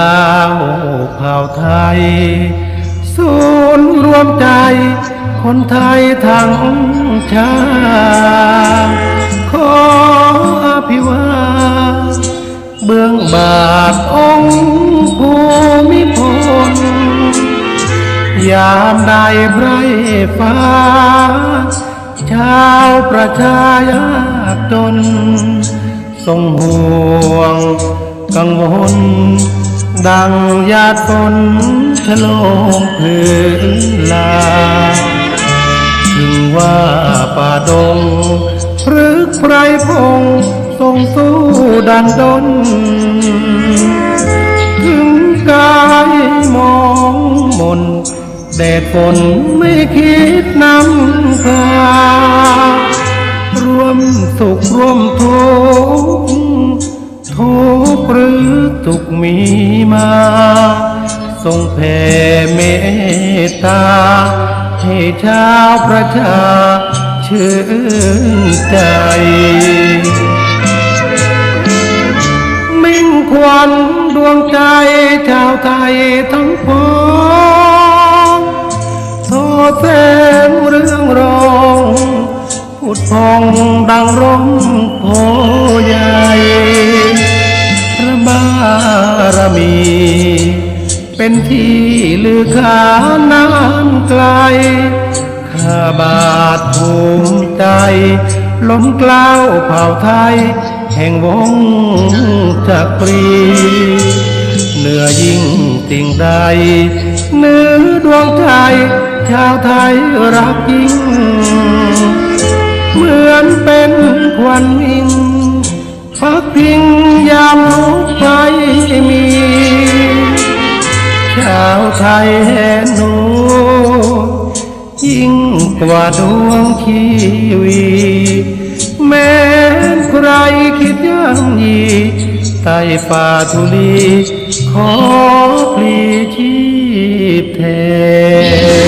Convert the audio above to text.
ลาวเผ่าไทย ศูนย์รวมใจ คนไทยทั้งชาติขออภิวาเบื้องบาทองค์ภูมิพล ยามใดไพรฟ้า ชาวประชายากจนทรงห่วงกังวล ดังหยาดฝนชะโลมพื้นลา ถึงว่าป่าดงพฤกษ์ไพรพงทรงสู้ดันดน ถึงกายมองมนแดดฝนไม่คิดนำพารวมสุขร่วมทุกข์ ทุกข์หรือสุขมีมา ทรงแผ่เมตตา ให้ชาวประชาชื่นใจมิ่งควันดวงใจชาวไทยทั้งพองโทแสงเรื่องรองพุดพองดังร่มโพใหญ่ารมี เป็นที่ลือขานานไกล ข้าบาทภูมิใจล้นเกล้าวเผ่าไทย แห่งวงจักรีเหนือยิ่งสิ่งใดเนื้อดวงใจ ชาวไทยรักยิ่ง เหมือนเป็นควันอิงพักพิง ชาวไทยแห่หนู ยิ่งกว่าดวงทีวี แม้นใครคิดย่ำยีใต้ป่าทุลี ขอพลีชีพแทน